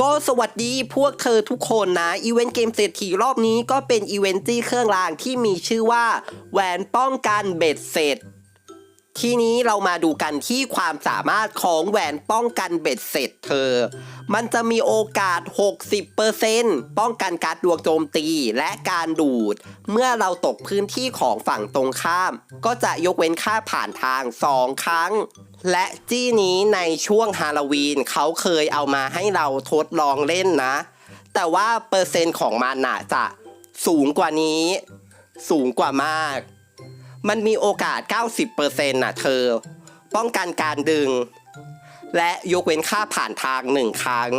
ก็สวัสดีพวกเธอทุกคนนะ อีเวนต์เกมเศรษฐีรอบนี้ก็เป็นอีเวนต์จี้เครื่องรางที่มีชื่อว่าแหวนป้องกันเบ็ดเสร็จ ทีนี้เรามาดูกันที่ความสามารถของแหวนป้องกันเบ็ดเสร็จเธอ มันจะมีโอกาส 60%ป้องกันการดวงโจมตีและการดูด เมื่อเราตกพื้นที่ของฝั่งตรงข้าม ก็จะยกเว้นค่าผ่านทาง 2 ครั้ง และจี้นี้ในช่วงฮาโลวีนเขาเคยเอามาให้เราทดลองเล่นนะ แต่ว่าเปอร์เซ็นต์ของมันน่ะจะสูงกว่านี้ สูงกว่ามาก มันมีโอกาส 90%น่ะเธอ ป้องกันการดึง และยกเว้นค่าผ่านทางหนึ่งครั้ง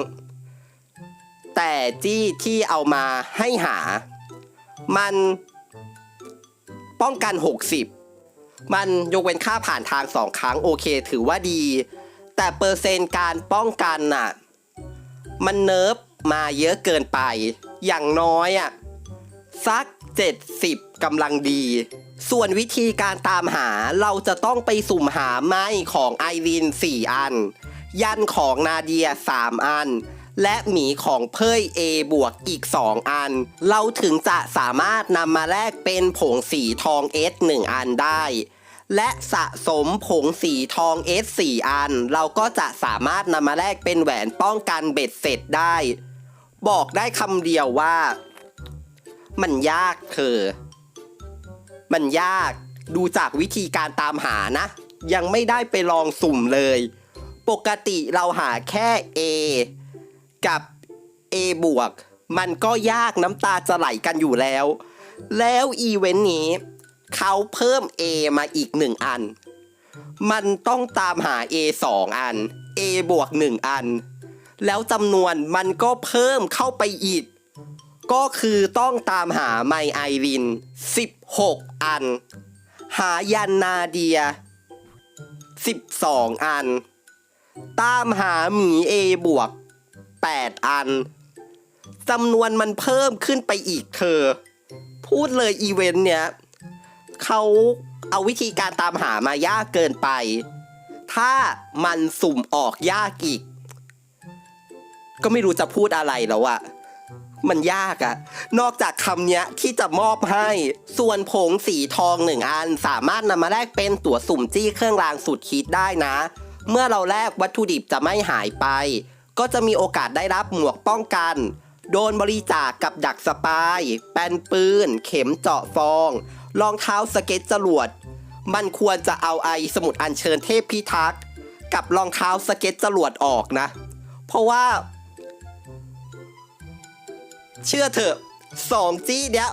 แต่จี้ที่เอามาให้หา มันป้องกัน 60 มันยกเว้นค่าผ่านทางสองครั้งโอเค ถือว่าดี แต่เปอร์เซ็นต์การป้องกันน่ะ มันเนิร์ฟมาเยอะเกินไป อย่างน้อยอะสัก 70กำลังดี ส่วนวิธีการตามหาเราจะต้องไปสุ่มหาไม้ของไอริน 4 อัน ยันของนาเดีย 3 อัน และหมีของเพย A บวกอีก 2 อัน เราถึงจะสามารถนำมาแลกเป็นผงสีทอง S 1 อันได้ และสะสมผงสีทอง S 4อัน เราก็จะสามารถนำมาแลกเป็นแหวนป้องกันเบ็ดเสร็จได้ บอกได้คำเดียวว่า มันยากเธอ มันยากดูจากวิธีการตามหานะ ยังไม่ได้ไปลองสุ่มเลย ปกติเราหาแค่ A กับ A บวก มันก็ยากน้ำตาจะไหลกันอยู่แล้ว แล้วอีเวนต์นี้ เขาเพิ่ม A มาอีกหนึ่งอัน มันต้องตามหา A สองอัน A บวกหนึ่งอัน แล้วจำนวนมันก็เพิ่มเข้าไปอีก ก็คือต้องตามหาไมไอริน 16 อัน หายันนาเดีย 12 อัน ตามหาหมีเอบวก 8 อันจำนวนมันเพิ่มขึ้นไปอีกเธอ พูดเลยอีเวนต์เนี้ย เขาเอาวิธีการตามหามายากเกินไป ถ้ามันสุ่มออกยากอีก ก็ไม่รู้จะพูดอะไรแล้วอะมันยากอะนอกจากคำเนี้ยที่จะมอบให้ ส่วนผงสีทองหนึ่งอันสามารถนำมาแลกเป็นตั๋วสุ่มจี้เครื่องรางสุดคิดได้นะ เมื่อเราแลกวัตถุดิบจะไม่หายไป ก็จะมีโอกาสได้รับหมวกป้องกัน โดนบริจาคกับดักสปาย แป้นปืน เข็มเจาะฟอง รองเท้าสเก็ตจรวด มันควรจะเอาไอสมุดอัญเชิญเทพพิทักษ์กับรองเท้าสเก็ตจรวดออกนะ เพราะว่า เชื่อเถอะสองจี้เนี้ย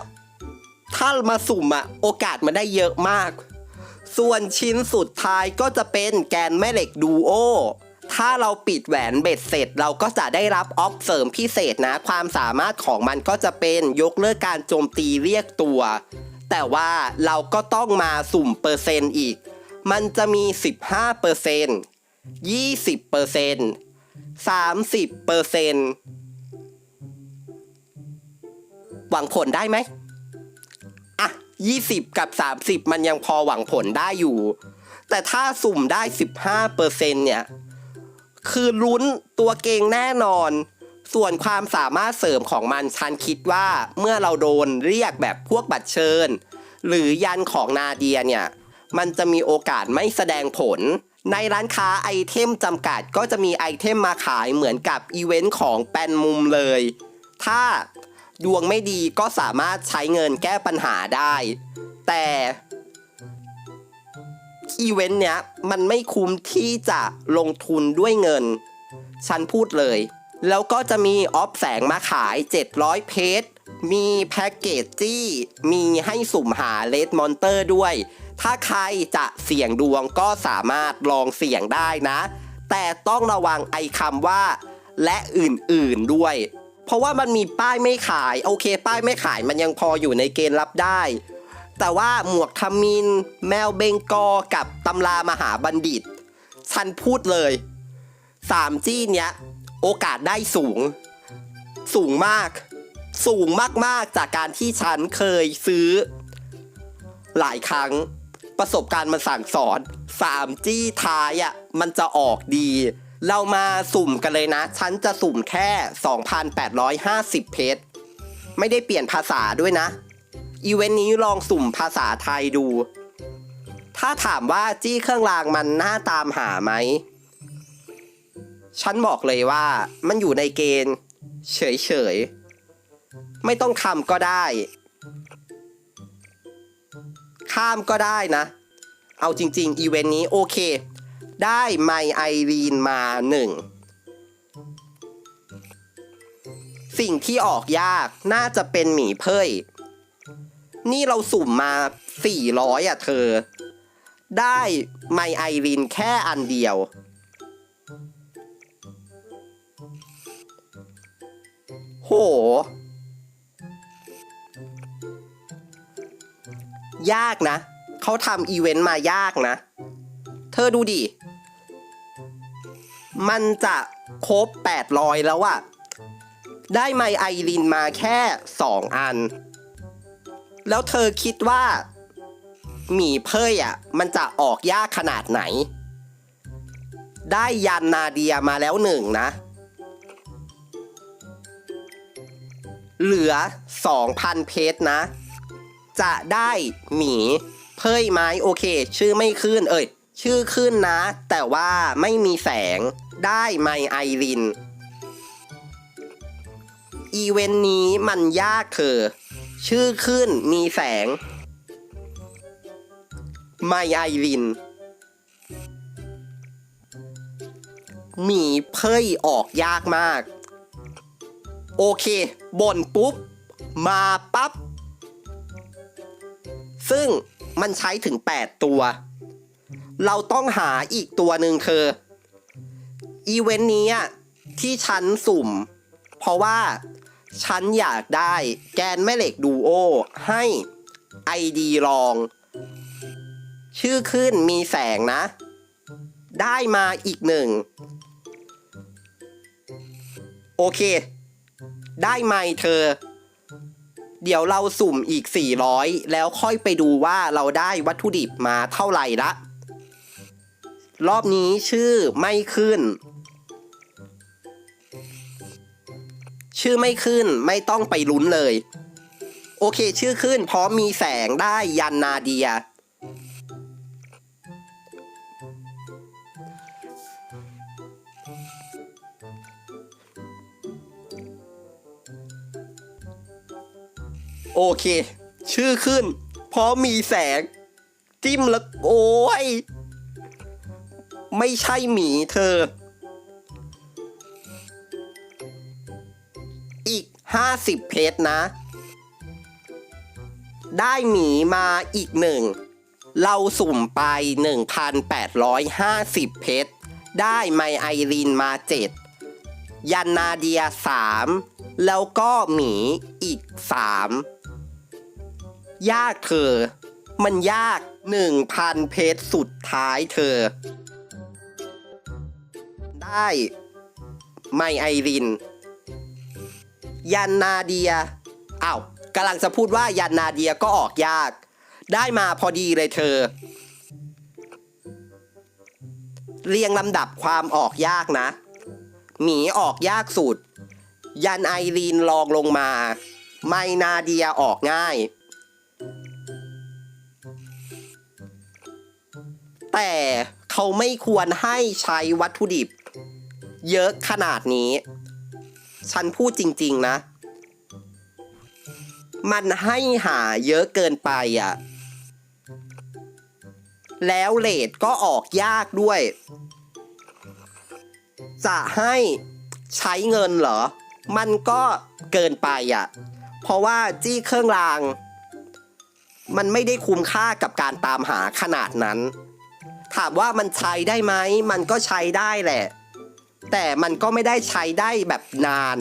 ถ้ามาสุ่มอะโอกาสมันได้เยอะมาก ส่วนชิ้นสุดท้ายก็จะเป็นแกนแม่เหล็กดูโอ ถ้าเราปิดแหวนเบ็ดเสร็จ เราก็จะได้รับออฟเสริมพิเศษนะ ความสามารถของมันก็จะเป็นยกเลิกการโจมตีเรียกตัว แต่ว่าเราก็ต้องมาสุ่มเปอร์เซ็นต์อีก มันจะมี 15เปอร์เซ็นต์20เปอร์เซ็นต์30เปอร์เซ็นต์หวังผลได้ไหมอะ 20 กับ 30 มันยังพอหวังผลได้อยู่ แต่ถ้าสุ่มได้ 15เปอร์เซ็นเนี่ย คือลุ้นตัวเก่งแน่นอน ส่วนความสามารถเสริมของมันฉันคิดว่าเมื่อเราโดนเรียกแบบพวกบัตรเชิญ หรือยันของนาเดียเนี่ย มันจะมีโอกาสไม่แสดงผล ในร้านค้าไอเทมจำกัดก็จะมีไอเทมมาขายเหมือนกับอีเวนต์ของแปนมุมเลย ถ้าดวงไม่ดีก็สามารถใช้เงินแก้ปัญหาได้ แต่อีเวนต์เนี้ยมันไม่คุ้มที่จะลงทุนด้วยเงิน ฉันพูดเลย แล้วก็จะมีออฟแสงมาขาย 700 เพชรมีแพ็กเกจจี้มีให้สุ่มหาเลดมอนเตอร์ด้วย ถ้าใครจะเสี่ยงดวงก็สามารถลองเสี่ยงได้นะ แต่ต้องระวังไอคำว่า และอื่นๆด้วย เพราะว่ามันมีป้ายไม่ขาย โอเค ป้ายไม่ขายมันยังพออยู่ในเกณฑ์รับได้ แต่ว่าหมวกทมิน แมวเบงกอกับตำรามหาบัณฑิต ฉันพูดเลยสามจี้เนี้ย โอกาสได้สูง สูงมาก สูงมากๆจากการที่ฉันเคยซื้อ หลายครั้งประสบการณ์มันสั่งสอนสามจี้ท้ายอะมันจะออกดี เรามาสุ่มกันเลยนะ ฉันจะสุ่มแค่ 2,850 เพชรไม่ได้เปลี่ยนภาษาด้วยนะ อีเวนต์นี้ลองสุ่มภาษาไทยดู ถ้าถามว่าจี้เครื่องรางมันน่าตามหาไหม ฉันบอกเลยว่ามันอยู่ในเกณฑ์ เฉยๆ ไม่ต้องคำก็ได้ ข้ามก็ได้นะ เอาจริง ๆ อีเวนต์นี้โอเค ได้ไมไอรีนมาหนึ่งสิ่งที่ออกยากน่าจะเป็นหมีเพยนี่เราสุ่มมา 400 อะเธอ ได้ไมไอรีนแค่อันเดียว โห ยากนะ เขาทำอีเวนต์มายากนะ เธอดูดิ มันจะครบ 800 แล้วอะได้ไมไอรินมาแค่ 2 อัน แล้วเธอคิดว่าหมีเพยอะมันจะออกยากขนาดไหน ได้ยันนาเดียมาแล้วหนึ่งนะ เหลือ 2,000 เพชรนะ จะได้หมีเพยไหมโอเค ชื่อไม่ขึ้น เอ่ย ชื่อขึ้นนะ แต่ว่าไม่มีแสงได้ไมไอริน อีเวนต์นี้มันยากเธอชื่อขึ้นมีแสง ไมไอรินหมีเพยออกยากมาก โอเคบ่นปุ๊บ มาปั๊บ ซึ่งมันใช้ถึง 8 ตัว เราต้องหาอีกตัวหนึ่งเธออีเวนต์นี้อะที่ฉันสุ่ม เพราะว่าฉันอยากได้แกนแม่เหล็กดูโอให้ไอดีลอง ชื่อขึ้นมีแสงนะ ได้มาอีกหนึ่ง โอเค ได้ไหมเธอ เดี๋ยวเราสุ่มอีก 400 แล้วค่อยไปดูว่าเราได้วัตถุดิบมาเท่าไหร่ละ รอบนี้ชื่อไม่ขึ้น ชื่อไม่ขึ้นไม่ต้องไปลุ้นเลย โอเคชื่อขึ้นเพราะมีแสงได้ยันนาเดีย โอเค ชื่อขึ้น เพราะมีแสง จิ้มแล้วโอ้ย ไม่ใช่หมีเธอ อีก50เพชรนะ ได้หมีมาอีกหนึ่ง เราสุ่มไป 1,850 เพชร ได้ไมไอรินมา7ยันนาเดีย3แล้วก็หมีอีก3 ยากเธอ มันยาก1,000เพชรสุดท้ายเธอ ได้ไมไอริน ยันนาเดียอ้าวกำลังจะพูดว่ายันนาเดียก็ออกยาก ได้มาพอดีเลยเธอ เรียงลำดับความออกยากนะ หมีออกยากสุด ยันไอรีนลองลงมา ไมนาเดียออกง่าย แต่เขาไม่ควรให้ใช้วัตถุดิบ เยอะขนาดนี้ ฉันพูดจริง ๆ นะ มันให้หาเยอะเกินไปอะ แล้วเลทก็ออกยากด้วย จะให้ใช้เงินเหรอ มันก็เกินไปอะ เพราะว่าจี้เครื่องราง มันไม่ได้คุ้มค่ากับการตามหาขนาดนั้น ถามว่ามันใช้ได้ไหมมันก็ใช้ได้แหละ แต่มันก็ไม่ได้ใช้ได้แบบนาน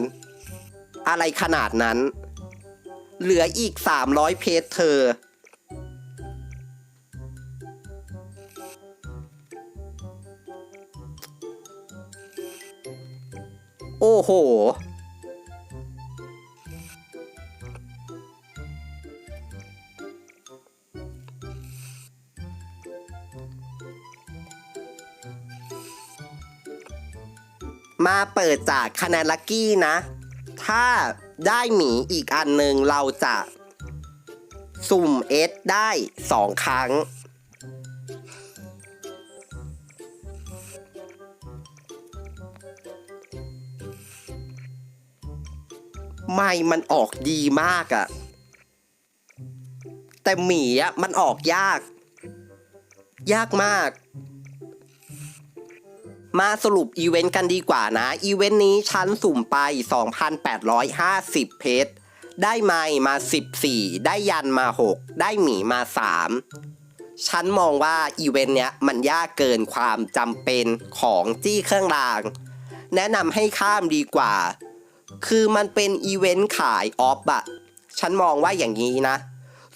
อะไรขนาดนั้น เหลืออีก 300 เพจเธอ โอ้โห มาเปิดจากคะแนนลัคกี้นะ ถ้าได้หมีอีกอันหนึ่งเราจะสุ่มเอสได้สองครั้ง ไม่มันออกดีมากอะแต่หมีอะมันออกยาก ยากมาก มาสรุปอีเวนต์กันดีกว่านะ อีเวนต์นี้ชั้นสุ่มไป 2,850 เพชร ได้ไม้มา 14 ได้ยันมา 6 ได้หมีมา 3 ฉันมองว่าอีเวนต์เนี้ยมันยากเกินความจำเป็นของจี้เครื่องราง แนะนำให้ข้ามดีกว่า คือมันเป็นอีเวนต์ขายออฟอะฉันมองว่าอย่างนี้นะ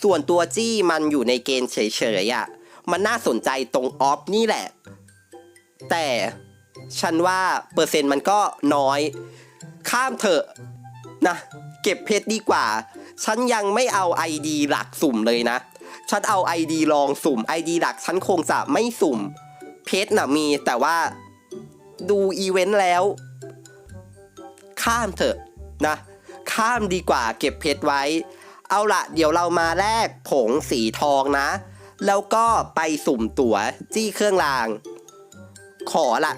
ส่วนตัวจี้มันอยู่ในเกณฑ์เฉยๆอะมันน่าสนใจตรงออฟนี่แหละ แต่ฉันว่าเปอร์เซ็นต์มันก็น้อย ข้ามเถอะนะ เก็บเพชรดีกว่า ฉันยังไม่เอา ID หลักสุ่มเลยนะ ฉันเอา ID ลองสุ่ม ID หลักฉันคงจะไม่สุ่ม เพชรน่ะมีแต่ว่าดูอีเวนต์แล้ว ข้ามเถอะนะ ข้ามดีกว่าเก็บเพชรไว้ เอาละเดี๋ยวเรามาแลกผงสีทองนะ แล้วก็ไปสุ่มตั๋วจี้เครื่องราง ขอละ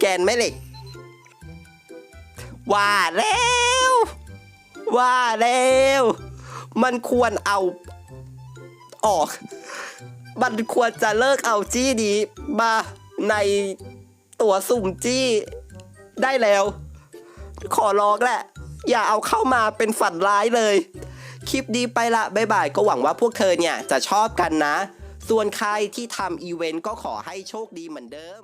แกนแม่เหล็ก ว่าแล้ว ว่าแล้ว มันควรเอาออก มันควรจะเลิกเอาจี้นี้มาในตัวสุ่มจี้ได้แล้ว ขอร้องแหละ อย่าเอาเข้ามาเป็นฝันร้ายเลย คลิปดีไปละบ๊ายบายก็หวังว่าพวกเธอเนี่ยจะชอบกันนะ ส่วนใครที่ทำอีเวนต์ก็ขอให้โชคดีเหมือนเดิม